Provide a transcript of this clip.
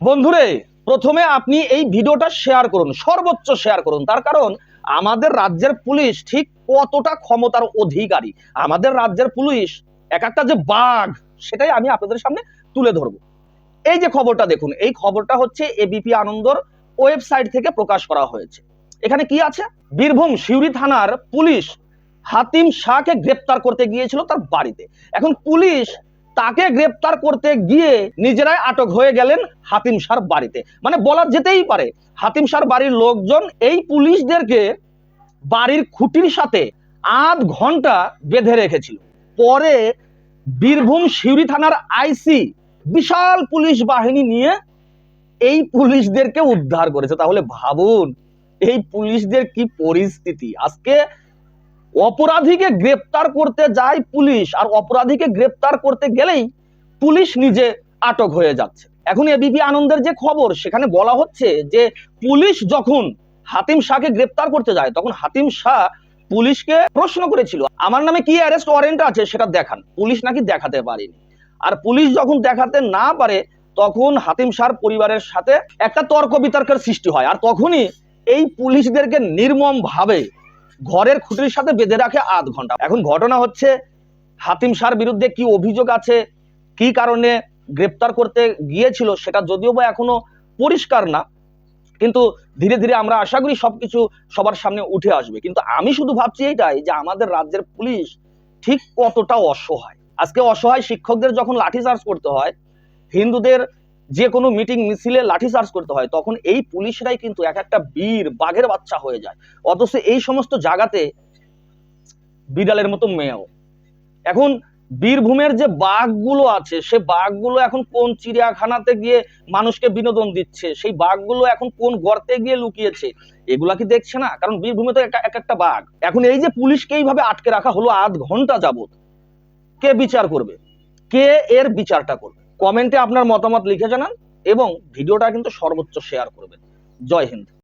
বন্ধুরে, প্রথমে আপনি এই ভিডিওটা শেয়ার করুন, সর্বোচ্চ শেয়ার করুন। তার কারণ, আমাদের রাজ্যের পুলিশ ঠিক কতটা ক্ষমতার অধিকারী? আমাদের রাজ্যের পুলিশ এক একটা যে বাঘ, সেটাই আমি আপনাদের সামনে তুলে ধরবো। এই যে খবরটা দেখুন, এই খবরটা হচ্ছে এবিপি আনন্দর ওয়েবসাইট থেকে প্রকাশ করা হয়েছে। এখানে কি আছে? বীরভূম সিউড়ি থানার পুলিশ হাতিম শাহকে গ্রেপ্তার করতে গিয়েছিল তার বাড়িতে। এখন পুলিশ তাকে গ্রেপ্তার করতে গিয়ে নিজেরাই আটক হয়ে গেলেন হাতিম শাহর বাড়িতে। মানে বলা যেতেই পারে, হাতিম শাহর বাড়ির লোকজন এই পুলিশদেরকে বাড়ির খুঁটির সাথে আধ ঘণ্টা বেঁধে রেখেছিল। পরে বীরভূম সিউড়ি থানার আইসি বিশাল পুলিশ বাহিনী নিয়ে এই পুলিশদেরকে উদ্ধার করেছে। তাহলে ভাবুন, এই পুলিশদের কি পরিস্থিতি? আজকে অপরাধীকে গ্রেপ্তার করতে যায় পুলিশ, আর অপরাধীকে গ্রেপ্তার করতে গেলেই পুলিশ নিজে আটক হয়ে যাচ্ছে। এখন এবিপি আনন্দের যে খবর, সেখানে বলা হচ্ছে যে পুলিশ যখন হাতিম শাহকে গ্রেপ্তার করতে যায়, তখন হাতিম শাহ পুলিশকে প্রশ্ন করেছিল, আমার নামে কি অ্যারেস্ট ওয়ারেন্ট আছে সেটা দেখান। পুলিশ নাকি দেখাতে পারেনি। আর পুলিশ যখন দেখাতে না পারে, তখন হাতিম শাহর পরিবারের সাথে একটা তর্ক বিতর্কের সৃষ্টি হয়। আর তখনই এই পুলিশদেরকে নির্মম ভাবে ঘরের খুঁটির সাথে বেঁধে রাখে আধ ঘণ্টা। এখন ঘটনা হচ্ছে, হাতিম শাহর বিরুদ্ধে কি অভিযোগ আছে, কি কারণে গ্রেপ্তার করতে গিয়েছিল সেটা যদিও বা এখনও পরিষ্কার না, কিন্তু ধীরে ধীরে আমরা আশা করি সবকিছু সবার সামনে উঠে আসবে। কিন্তু আমি শুধু ভাবছি এইটাই যে আমাদের রাজ্যের পুলিশ ঠিক কতটা অসহায়। আজকে অসহায় শিক্ষকদের যখন লাঠিচার্জ করতে হয়, হিন্দুদের যে কোনো মিটিং মিছিলে লাঠি লাঠিচার্জ করতে হয়, তখন এই পুলিশরাই কিন্তু এক একটা বীর, বাঘের বাচ্চা হয়ে যায়। অথচ এই সমস্ত জায়গাতে বিড়ালের মতো মেয়েও। এখন বীরভূমের যে বাঘগুলো আছে, সে বাঘগুলো এখন কোন চিড়িয়াখানাতে গিয়ে মানুষকে বিনোদন দিচ্ছে? সেই বাঘগুলো এখন কোন গর্তে গিয়ে লুকিয়েছে? এগুলা কি দেখছে না? কারণ বীরভূমে তো এক একটা বাঘ। এখন এই যে পুলিশকে এইভাবে আটকে রাখা হলো আধ ঘণ্টা যাবত কে বিচার করবে? কে এর বিচারটা করবে? কমেন্টে আপনার মতামত লিখে জানান এবং ভিডিওটা কিন্তু সর্বোচ্চ শেয়ার করবেন। জয় হিন্দ।